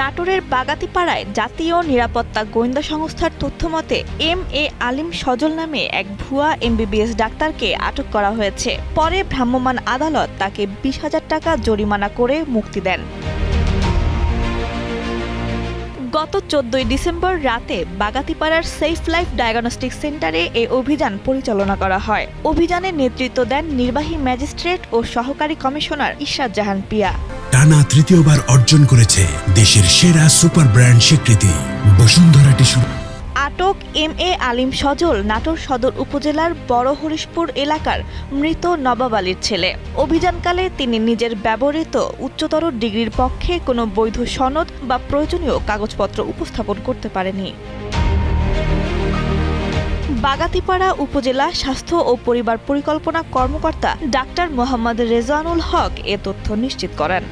নাটোরের বাগাতিপাড়ায় জাতীয় নিরাপত্তা গোয়েন্দা সংস্থার তথ্যমতে, এম এ আলিম সজল নামে এক ভুয়া এমবিবিএস ডাক্তারকে আটক করা হয়েছে। পরে ভ্রাম্যমাণ আদালত তাকে বিশ হাজার টাকা জরিমানা করে মুক্তি দেন। গত চোদ্দই ডিসেম্বর রাতে বাগাতিপাড়ার সেফ লাইফ ডায়াগনস্টিক সেন্টারে এই অভিযান পরিচালনা করা হয়। অভিযানে নেতৃত্ব দেন নির্বাহী ম্যাজিস্ট্রেট ও সহকারী কমিশনার ইশরাত জাহান পিয়া। টানা তৃতীয়বার অর্জন করেছে দেশের সেরা সুপার ব্র্যান্ড স্বীকৃতি। বসুন্ধরা টিস্যু। আটক এম এ আলিম সজল নাটোর সদর উপজেলার বড় হরিশপুর এলাকার মৃত নবাব আলীর ছেলে। অভিযানকালে তিনি নিজের ব্যবহৃত উচ্চতর ডিগ্রির পক্ষে কোনো বৈধ সনদ বা প্রয়োজনীয় কাগজপত্র উপস্থাপন করতে পারেনি। বাগাতিপাড়া উপজেলা স্বাস্থ্য ও পরিবার পরিকল্পনা কর্মকর্তা ডাক্তার মোহাম্মদ রেজানুল হক এ তথ্য নিশ্চিত করেন।